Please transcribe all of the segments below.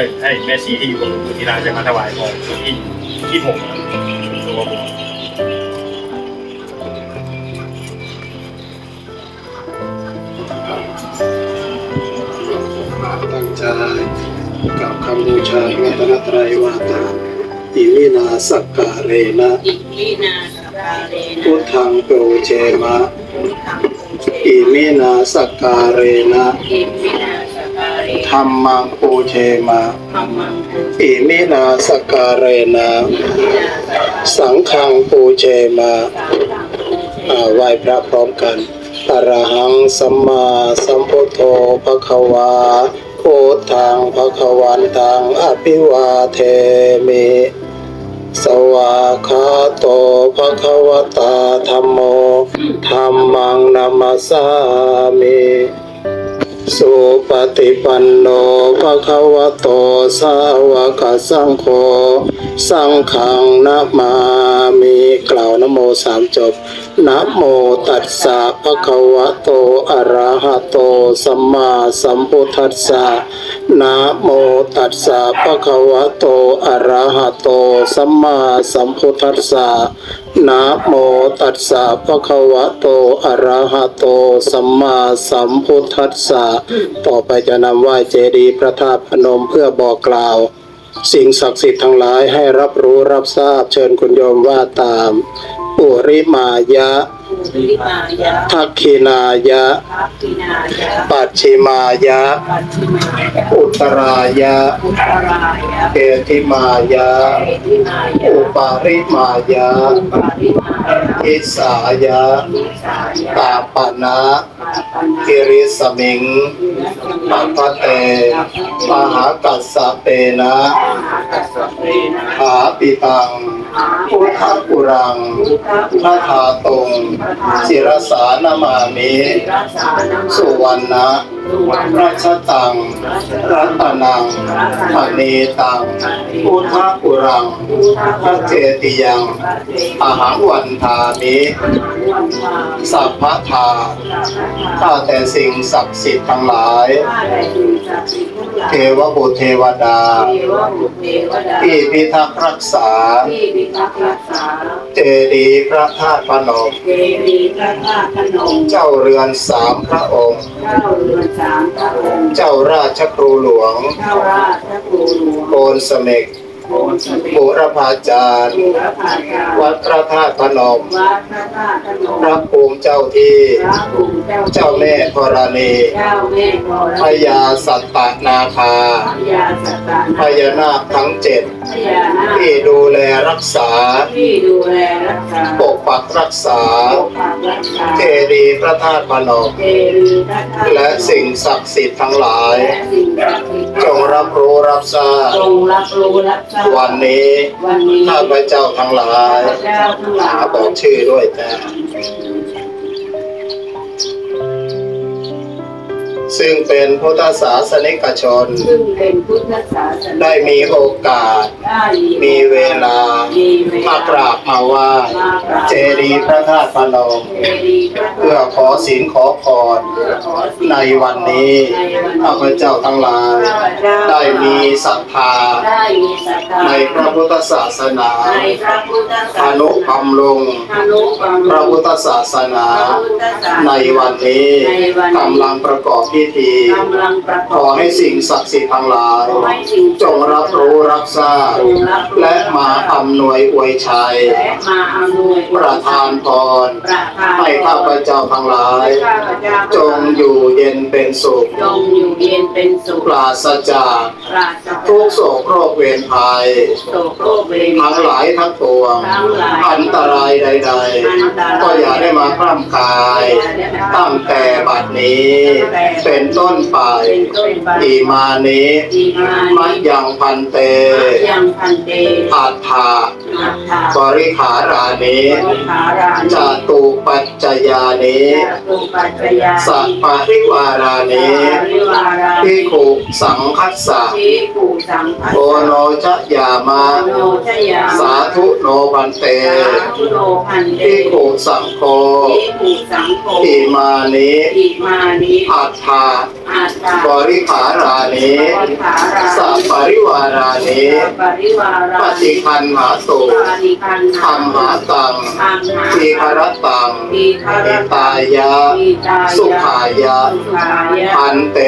อ้ยให้แม่ชีที่อยู่กับหลวงปู่ศิลาจะมาถวายของที่ที่ผมตัวผมตั้งใจกับคำบูชาพระรัตนตรัยวาตาอิมินาสักการเรนะอิมินาสกาเรนะพุทธังโปรเชมะพุทธังปูเชอิมินาสักการเรนะอิมินาส ธรรมังปูเชมะธรรมังปูเชอิมินาสการเรนาสังฆังปูเชมะสังฆังปูเชอ่าไหว้พระพร้อมกันอรหังสัมมาสัมพุทโธภะคะวาพุทธังภะคะวันตังอภิวาเทมิสวาคาโตภะคะวตาธัมโมธัมมังนามัสสามิ สุปฏิปันโนภะคะวะโตสาวกสังโฆสังฆังนะมามิกล่าวนโมสามจบนะโมตัสสะภะคะวะโตอะระหะโตสัมมาสัมพุทธัสสะนะโมตัสสะภะคะวะโตอะระหะโตสัมมาสัมพุทธัสสะ นะโมตัสสะภะคะวะโต อะระหะโต สัมมาสัมพุทธัสสะ ต่อไปจะนำไหว้เจดีย์พระธาตุพนมเพื่อบอกกล่าว สิ่งศักดิ์สิทธิ์ทั้งหลายให้รับรู้รับทราบเชิญคุณโยมว่าตาม ปุริมายะ ริมายะทักขินายะ ทักขินายะปัจฉิมายะ ปัจฉิมายะ อุตรายะ อุตรายะเกติมายะ เอติมายะ อุปาริมายะ อุปาริมายะอิสายะนิสายะ ตาปนะปาปนากิริสมิงปัปัพพะเต มหากัสสะเปนะตัสสะเรนะหาปิตัง พุทธปุรังพระธาตงศิรสานามามิรักษานาสุวรรณะสุว รรณราชตังรัตนังมณีตังพุทธปุรังพระเจติยังอาหารวันทามิวันวาสัพพะทาข้าแต่สิ่งศักดิ์สิทธิ์ทั้งหลายข้าได้ดูสัตว์สิ่งทั้งหลายเทวบุตรเทวดาเทวบุตรเทวดาที่พิทักษ์รักษาที่พิทักษ์รักษาเจดีย์พระธาตุพนมเจดีย์พระธาตุพนม เจ้าเรือนสามพระองค์เจ้าเรือนสามพระองค์ เจ้าราชครูหลวง เจ้าราชครูหลวง โกนสเมกโอนสมเด็จ บุรพาจารย์บูรพาจารย์ วัดพระธาตุพนมพระภูมิเจ้าที่ เจ้าแม่ธรณีพญาสัตตนาคาพญานาคทั้งเจ็ดที่ดูแลรักษาปกปักรักษา เจดีย์พระธาตุพนมและสิ่งศักดิ์สิทธิ์ทั้งหลาย จงรับรู้รับทราบจงรับรู้รับทราบวันนี้วันนี้ข้าพเจ้าทั้งหลายข้าพเจ้าทั้งหลายหาบอกชื่อด้วยจ้า ซึ่งเป็นพุทธศาสนิกชน ซึ่งเป็นพุทธศาสนาได้มีโอกาส ได้มีเวลามีเวลมากราบมาไหว่ามากราบเจดีย์พระธาตุพนมเจดีย์พระธาตุเพื่อขอศีลขอพรเพื่อขอสิ่งในวันนี้ข้าพเจ้าทั้งหลายข้าพเจ้าได้มีศรัทธา ได้มีศรัทธาในพระพุทธศาสนาในพระพุทธศาสอนานุบำรุงอนุบำพระรุพุงทธศาสนา พระพุทธศาสนาในวันนี้ในวันนี้ กำลังประกอบพิธีกำลังประกขอบอให้สิ่งศักดิ์สิทธิ์ทั้งหลายขอให้สิ่งจงรับรู้รับทราบจงรับรู้และมาอำนวยอวยชัยและมาอำนวยประทานพรประทานให้ข้าพเจ้าทั้งหลายข้าพเจ้าจงอยู่เย็นเป็นสุขจงอยู่เย็นเป็นสุขปราศจากปราศจากทุกโศกโรคเวรภัยโศกโรคเวรทั้งหลายทั้งปวงทั้งหลายอันตรายใด ๆ ก็อย่าได้มาคร่ำคาย ตั้งแต่บัดนี้เป็นต้นไปเป็นต้นไปอิมานิอีมามัจยังพันเต ยังพันเตอัฏฐา อัฏฐาบริขารานิบริหารานิจาตุปัจจยานินี้จตุปัจจยาสัพปะริวารานิปริวาราพิขุสังคัสสะภิกขุสังฆโอโนชยามาโนชยาสาธุโนพันเตสาธุโลพันเตพิขุสังโฆภิกขุสังโฆอิมานิอิมานิอัฏฐาอาตาบริขารานิปัฏฐาราสัพปริวารานิปริวาราปฏิคันหาตุปฏิคันธรรมหาตังธรรมหาทีคารตังทีคารอิตายะอิตายะ สุขายะสุขายะพันเต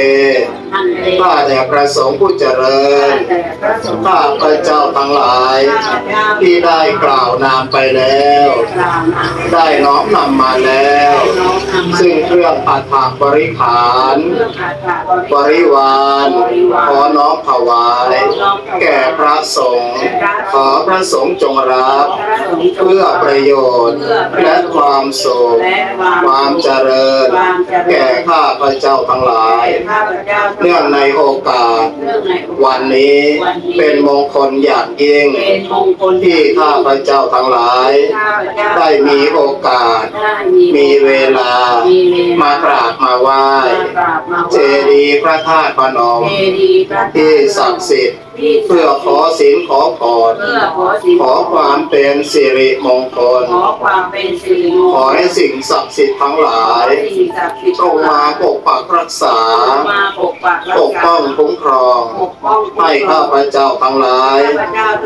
อันเตข้าแต่พระสงฆ์ผู้เจริญแต่พระสงฆ์ข้าพระเจ้าทั้งหลายข้าพเจ้าที่ได้กล่าวนามไปแล้วกล่าวมาได้น้อมนำมาแล้วน้อมนำมาซึ่งเครื่องปัฐาบริขารเรื่องอัฏฐบบริริวารขอน้อมถวาย แก่พระสงฆ์ขอพระสงฆ์จงรับพระสงฆ์จงเพื่อประโยชน์ และความสุขและควาความมเจริญ แก่ข้าพระเจ้าทั้งหลายข้าพเจ้าเนื่องในโอกาสเนื่องในโอกาส วันนี้เป็นมงคลอย่างยิ่งเป็นมงคลที่ข้าพระเจ้าทั้งหลายข้าพเจ้าได้มีโอกาสได้มีมีเวลามีเวลมากราบมาไหว้มากราบมาไหว้เจดีย์พระธาตุพนมเจดีย์พระธาตุที่ศักดิ์สิทธิ์ที่เพื่อขอศีลขอพรเพื่อขอสิ่งขอความเป็นสิริมงคล ขอความเป็นสิริมงขคอลให้สิ่งศักดิ์สิทธิ์ทั้งหลายสิ่งศักดิ์สิทธิ์จงมาปกปักรักษามาปกปักรัปษากป้องคุ้มครองปกป้อง ให้ข้าพเจ้าทั้งหลาย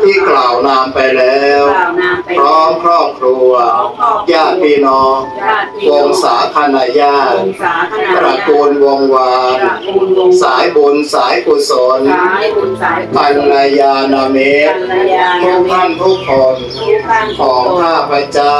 ที่กล่าวนามไปแล้วกล่าวนามไปพร้อมครอบครัว ญาติพี่น้องญาติพี่วน้องสาคณาญาติวงศาคณะตระกูลวงวานตระกูลวงสายบุญสายกุศลสายบุญสายกุศกัลลยาณมิตรกัลยาณทุกมิท่าตนรทุกคนทุกท่านขทุอกงคนข้าพเจ้า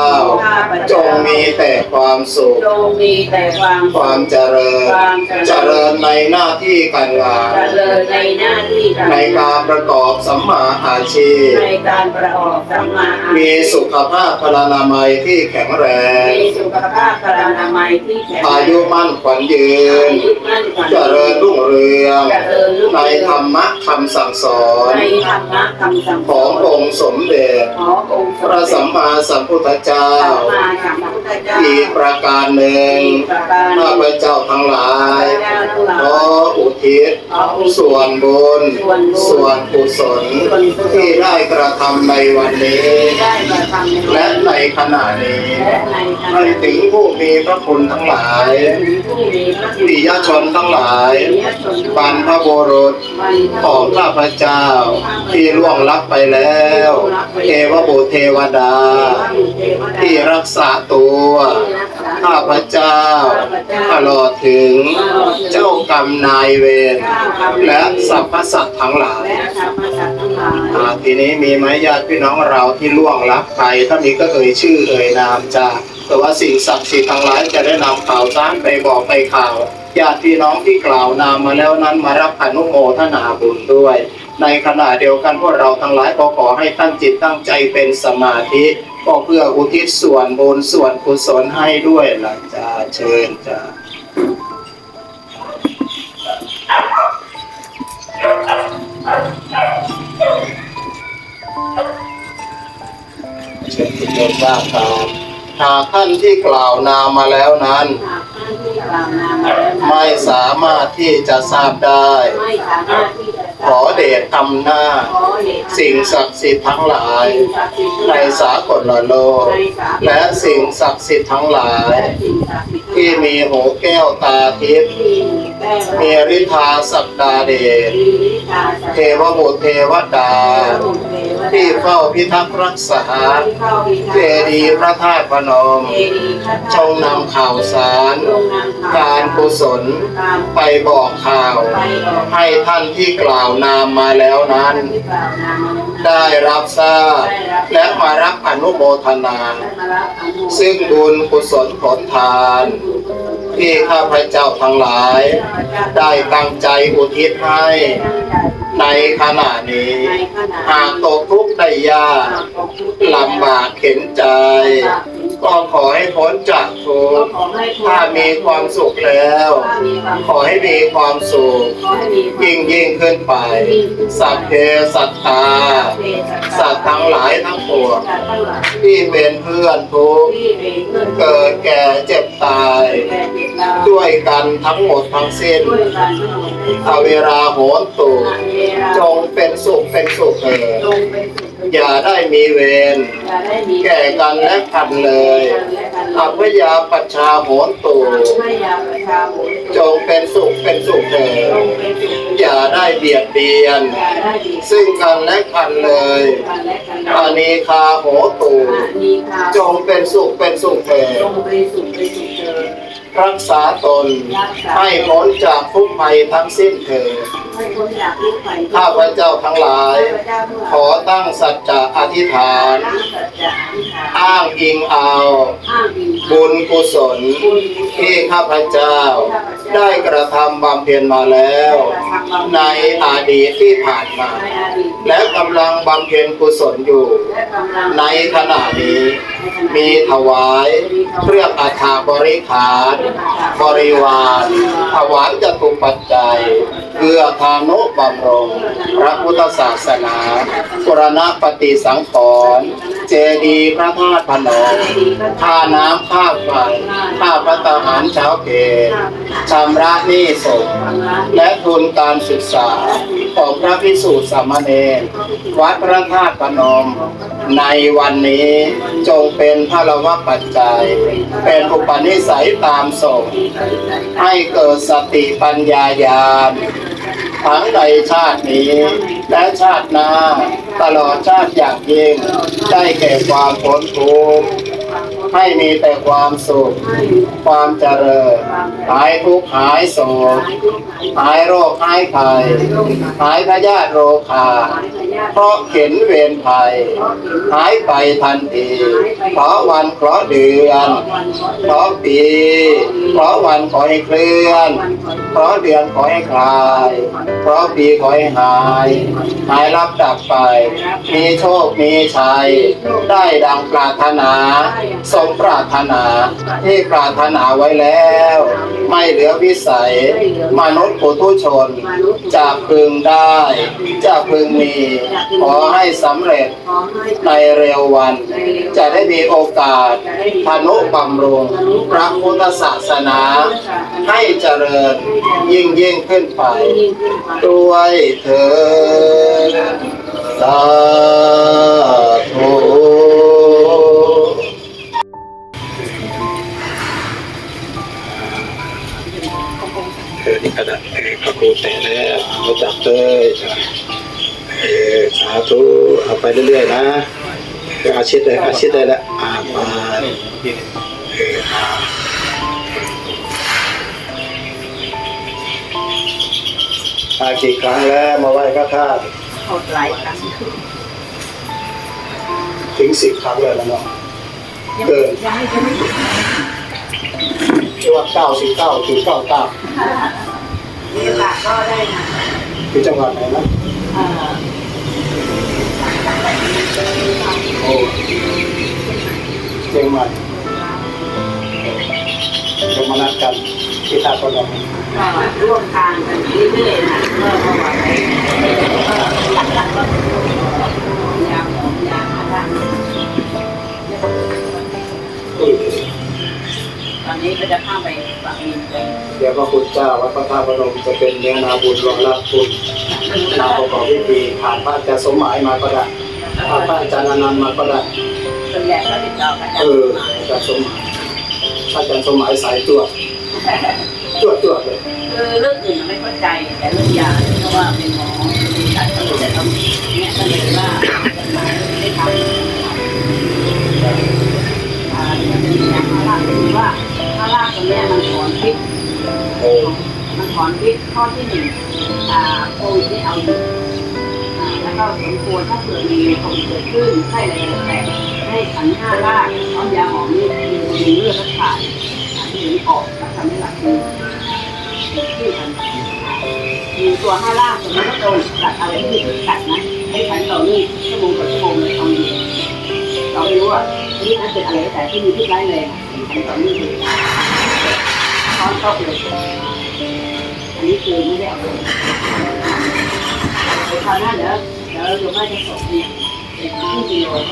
จงมีแต่ความสุขจงมีแต่ความความเจริญความเจเจริริญญในหน้าที่การงานเจริญในหน้าที่การในการประกอบสัมมาอาชีพในการประกอบสัมมาอาชีพ มีสุขภาพพลานามัยที่แข็งแรงมีสุขภาพพลานามัยที่แข็งแรงอายุมั่นขวัญยืนอายุมั่นขวัญเจริญรุ่งเรืองเจริญรุ่งในเรืองธรรมะคำสั่งสอนในธรรมะคำสั่งขององค์สมเด็จขององค์พระสัมมาสัมพุทธเจ้าสัมมาสัมพุทธเจ้าอีกประการหนึ่งอีกประการหข้านึ่งพเจ้าทั้งหลายข้าพเจ้าทั้งหลายขออุทิศขออุทิศส่วนบุญส่วนบุญส่วนกุศลส่วนกุศลที่ได้กระทำในวันนี้ได้มาทำในและในขณะนี้และในขณะให้ถึงผู้มีพระคุณทั้งหลายถึงผู้มีพระคุณปิยชนทั้งหลายปิยชนทั้งหบรลายรพบุรุษบรรพของข้าพเจ้าจ้า ที่ล่วงลับไปแล้ว เทวบุตรเทวดา ที่รักษาตัวข้าพเจ้าตลอดถึงเจ้ากรรมนายเวรและสรรพสัตว์ทั้งหลายทีนี้มีไหมญาติพี่น้องเราที่ล่วงลับไปถ้ามีก็เอ่ยชื่อเอ่ยนามจ้าแต่ว่าสิ่งศักดิ์สิทธิ์ทั้งหลายจะได้นำข่าวสารไปบอกไปข่าวญาติพี่น้องที่กล่าวนามมาแล้วนั้นมารับอนุโมทนาบุญด้วย ในขณะเดียวกันพวกเราทั้งหลายก็ขอให้ตั้งจิตตั้งใจเป็นสมาธิก็เพื่ออุทิศส่วนบุญส่วนกุศลให้ด้วยล่ะจ้าเชิญจ้าเชิญคุณโยมว่าตามหากท่านที่กล่าวนามมาแล้วนั้นหากท่านที่กล่าวนามมาแล้วนั้นไม่สามารถที่จะทราบได้ ขอเดชทำหน้าสิ่งศักดิ์สิทธิ์ทั้งหลาย ในสากลโลกในสากลและสิ่งศักดิ์สิทธิ์ทั้งหลาย และสิ่งศักดิ์สิทธิ์ที่มีหูแก้วตาทิพย์ที่มีแป้งมีฤทธาสักดาเดชมีวิชาสักเทวบุตรเทวดา ที่เฝ้าพิทักษ์รักษาที่เข้าพิทักษ์เจดีย์พระธาตุพนมเจดีย์พระธาตุจงนำข่าวสารจงนำข่วการกุศลการไปบอกข่าวไปออกให้ท่านที่กล่าวนามมาแล้วนั้นที่กล่าวนามมานั้น ได้รับทราบและมารับอนุโมทนา ซึ่งบุญกุศลผลทาน ที่ข้าพเจ้าทั้งหลาย ได้ตั้งใจอุทิศให้ ในขณะนี้ หากตกทุกข์ได้ยากลำบากเข็นใจ ก็ขอให้พ้นจากทุกข์ถ้ามีความสุขแล้ว ขอให้มีความสุขยิ่งยิ่งขึ้นไป สัพเพสัตตา สัตว์ทั้งหลายทั้งปวงที่เป็นเพื่อนทุกข์เกิดแก่เจ็บตายแก่เจ็บตายด้วยกันทั้งหมดทั้งสิ้นด้วยกันทั้งหมดทั้งสิ้นอเวราโหนตุอเวลาจงเป็นสุขเป็นสุขเถิดจงเป็นสุข อย่าได้มีเวรอย่าได้มีแก่กันและกันเลยอพยาปัชชาโหนตุไม่อยากประชาชนจงเป็นสุขเป็นสุขเถิจดงเป็นสุขอย่าได้เบียดเบียนอย่าได้ดีซึ่งกันและกันเลยกันและกันอานีคาโหตุมีค่ะจงเป็นสุขเป็นสุขเถิด จงเป็นสุขเป็นสุขเถิดรักษาตน ให้พ้นจากทุกภัยทั้งสิ้นเถิดให้พ้นจากลูกไปข้าพเจ้าทั้งหลายข้าพเจ้าทั้งหลาย ขอตั้งสัจจะอธิษฐานตั้งสัจจะอธิษฐานอ้างอิงเอาอ้างอิงบุญกุศลบุญกุศลที่ข้าพเจ้า ได้กระทำบำเพ็ญมาแล้ว ในอดีตที่ผ่านมาในอดีตและกำลังบำเพ็ญกุศลอยู่และกำลังในขณะนี้ มีถวายเครื่องอัฐบริขารบริวารถวายจตุปัจจัยเพื่อทานุบำรงพระพุทธศาสนาปุรณปฏิสังขรณ์เจดีย์พระธาตุพนมค่าน้ำค่าไฟค่าพระทหารเช้าเพลชำระหนี้สงฆ์และทุนการศึกษาของพระพิสุสามเณรวัดพระธาตุพนม ในวันนี้จงเป็นพระวปัจจัย เป็นอุปนิสัยตามส่ง ให้เกิดสติปัญญาญาณทั้งในชาตินี้ และชาติหน้าตลอดชาติอย่างยิ่ง ได้แก่ความพ้นทุกข์ ให้มีแต่ความสุข ความเจริญ หายทุกข์หายโศกหายโรคหายภัย หายพยาธิโรคาเพราะเข็นเวรภัย หายไปทันทีเพราะวันเพราะเดือนเพราะปีเพราะวันขอให้เคลื่อนเพราะเดือนขอให้คลายเพราะปีขอให้หาย หายรับดับไป มีโชค มีชัย ได้ดังปรารถนาสมปรารถนาที่ปรารถนาไว้แล้ว ไม่เหลือวิสัย มนุษย์ปุถุชน จะพึงได้ จะพึงมี ขอให้สำเร็จในเร็ววัน จะได้มีโอกาสพนุบำรุงพระพุทธศาสนา ให้เจริญยิ่งยิ่งขึ้นไป ด้วยเถิดสา เอาไปเรื่อยๆนะอาชิดเลยอาชิดได้แล้วอ่ามาเอออ่ามากี่ครั้งแล้วมาไหว้พระธาตุหดหลายครั้งถึงสิบครั้งเลยแล้วเนาะเกินยังไม่ยังไม่ถึงเรียกว่าเก้าสิบเก้าถึงเก้าเก้านี่แหละก็ได้นะคือจังหวัดไหนนะเอ่อ โอ้เชียงใหม่จะมานัดกันที่ท่าพนมก็ร่วมทางกันเรื่อยๆนะเมื่อเมื่อวานนี้หลักๆก็ยาวของยาวทางตอนนี้ก็จะข้ามไปฝั่งนี้ไปเดี๋ยวพระคุณเจ้าวัดพระธาตุพนมจะเป็นเนื้อนาบุญรองรับคุณนาประกอบพิธีผ่านพระอาจารย์สมหมายมาก็ได้ผ่าน พระอาจารย์อนันต์มาก็ได้ส่วนใหญ่ก็ติดต่อกันเอออาจารย์สมหมายพระอาจารย์สมหมายสายตรวจตรวจตรวจเลยคือเรื่องอื่นไม่เข้าใจแต่เรื่องยาเพราะว่าเป็นหมอเป็นการตรวจแต่ต้องเนี่ยก็เลยว่าไม่ทำอ่ามันจะมียาพาราคือว่าพาราตัวเนี้ยมันถอนพิษโอ้มันถอนพิษข้อที่หนึ่งอ่าโควิดนี่เอาอยู่อ่าแล้ว ก็สมควรถ้าเกิดมีโควิดเกิดขึ้นไข้อะไรแต่ให้ขันห้าลากเอายาหอมนี่มีเลือดและถ่ายที่ถึงออกแล้วทำให้หลับดีที่มันมีตัวห้าลางตัวนี้ก็โดนกัดอะไรที่กัดนะให้ขันต่อนี่ชั่วโมงต่อชั่วโมงเลยตอนนี้เราไม่รู้อะนี่นั่นเป็นอะไรแต่ที่มีพิษร้ายแรงขันต่อนี่คือช้อนเข้าเลยอันนี้คือไม่ได้เอาไปคราวหน้าเดี๋ย วเดี๋ยวโยมแม่จะส่งเนี่ยเป็นที่ดีเลย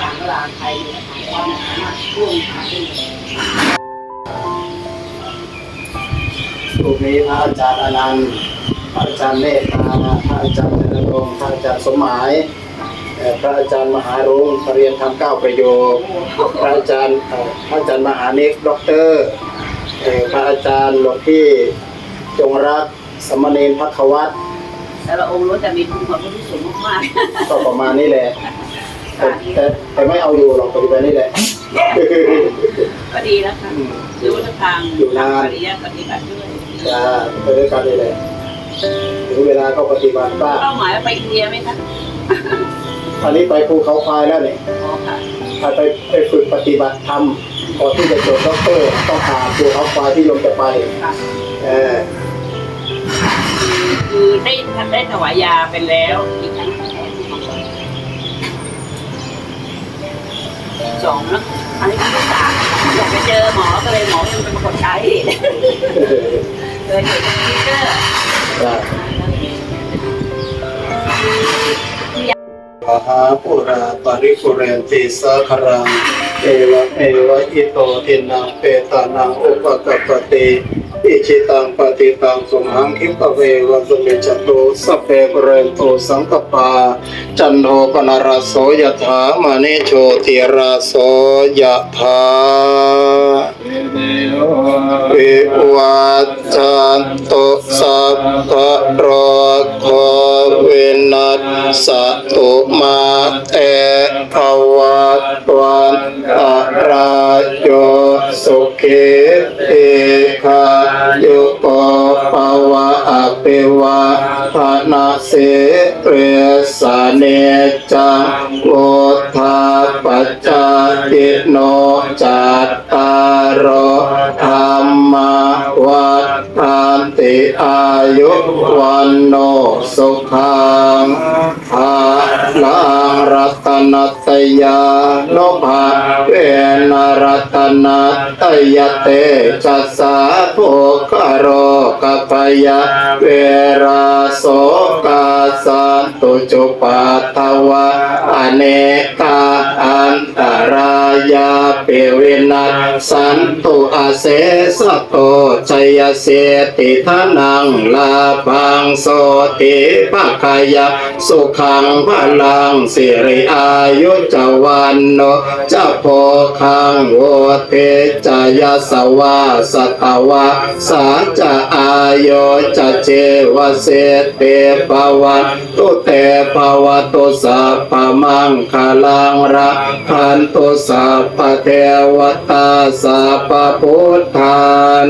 ต่างก็ลาไทยเนี่ยความสามารถร่วมหาได้เลยรูปนี้พระอาจารย์อนันต์พระอาจารย์เมตตาพระอาจารย์ธนรงค์พระอาจารย์สมหมายพระอาจารย์มหารุ้งปรริยนธรรมเก้าประโยคพระอาจารย์พระอาจารย์มหานิกด็อกเตอร์พระอาจารย์หลวงพี่จงรักสมณีพักวัตร แต่ละองค์ล้วนแต่มีคุณความรู้สูงมากก็ประมาณนี้แหละแต่แต่แต่ไม่เอาอยู่หรอกปฏิบัตินี่แหละ ๆ ก็ดีนะคะหรือว่าทางอยู่นาน ปริยัติปฏิบัติด้วยจะไปด้วยกันนี่แหละถึงเวลาก็ปฏิบัติบ้างเป้าหมายว่าไปอินเดียไหมคะอันนี้ไปภูเขาควายแล้วเนี่ยอ๋อค่ะถ้าไปไปฝึกปฏิบัติธรรมก่อนที่จะจบด็อกเตอร์ต้องผ่านภูเขาควายที่ลงจะไปค่ะเออ คือได้ได้ถวายยาไปแล้วอีกครั้งสองนะอันนี้ที่สามอยากไปเจอหมอก็เลยหมอเป็นคนกดใช้เลยเห็นสติ๊กเกอร์ได้มหาปุราปริปุเรนติสาครังเอวะเอวะอิโตทินังเปตานังอุปกปปติ อิชิตังปฏิตังสมหังคิปะเววะสมิจจตุสัพเพปเรนโตสังกปา จันโทปนารโสยถามณิโชติราโสยถาวิวัจจันตุสัพพะโรโควินัสสตุมาเตภวัตวันตรายโยสุขิติคายุโกภวะอภิวาทนาสิเรสเนจังโวทาปัจจาติโนจัตตารโอธรรมวัฏฐาน ติอายุวันโนสุขังภาลังรัตนตยาโนภาเวนรัตนตยเตจัสสาทุกขโรกพยาเวราโสกาสันตุจุปั ตวะอเนกาอันตรายาเปวินัสสันตุอาเสสะโตชัยเสติทานังลาพังโสติภะคายะสุขังพลังสิริอายุจวันโนจะโพคังโวเทจายาสวาสตวะสาจะอายุจเจวเสเตภวันตุเตภวตุุสัพพมังคลังรักขันตุสัพพเทวตาสัพพพุทธา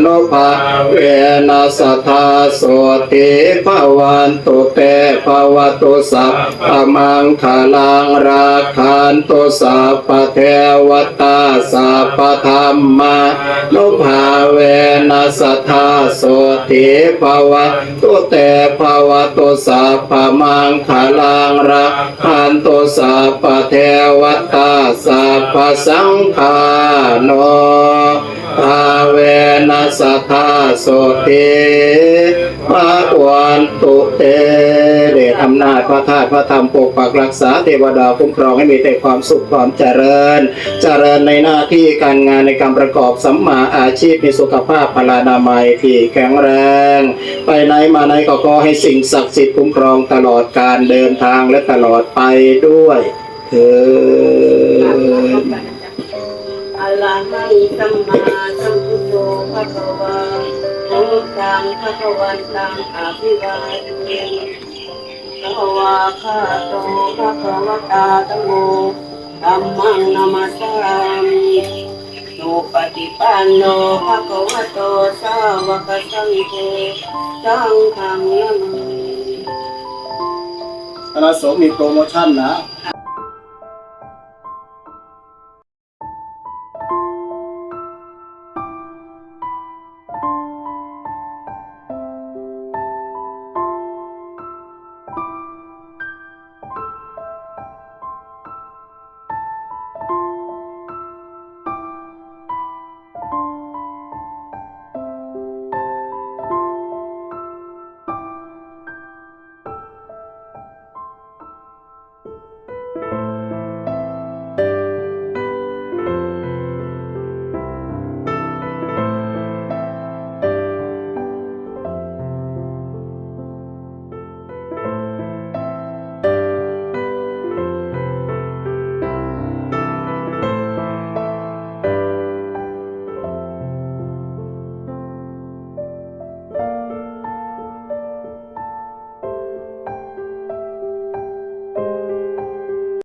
นุภาเวนัสทธาโสติภวันตุเตภวตุสัพพมังคลังรักขันตุสัพพเทวตาสัพพธรรมานุภาเวนัสทธาโสติภวตุเตภวตุสัพพมังคลังรักขันตสัพเทวตาสัพสังฆาโนภาเวนัสทธาโสติภะวันตุเต อำนาจพระธาตุพระธรรมปกปักรักษาเทวดาคุ้มครองให้มีแต่ความสุขความเจริญ เจริญในหน้าที่การงานในการประกอบสัมมาอาชีพมีสุขภาพพลานามัยที่แข็งแรง ไปไหนมาไหนก็ขอให้สิ่งศักดิ์สิทธิ์คุ้มครองตลอดการเดินทางและตลอดไปด้วยเถิดอะระหังสัมมาสัมพุทโธภะคะวาพุทธังภะคะวันตังอภิวาเทะคะวาคาโตภะคะวะตาตโมธัมมังนามัสสามิสุปฏิปันโนภะคะวะโตสาวกสังเฆสังฆังนามิคณะสงฆ์มีโปรโมชั่นนะ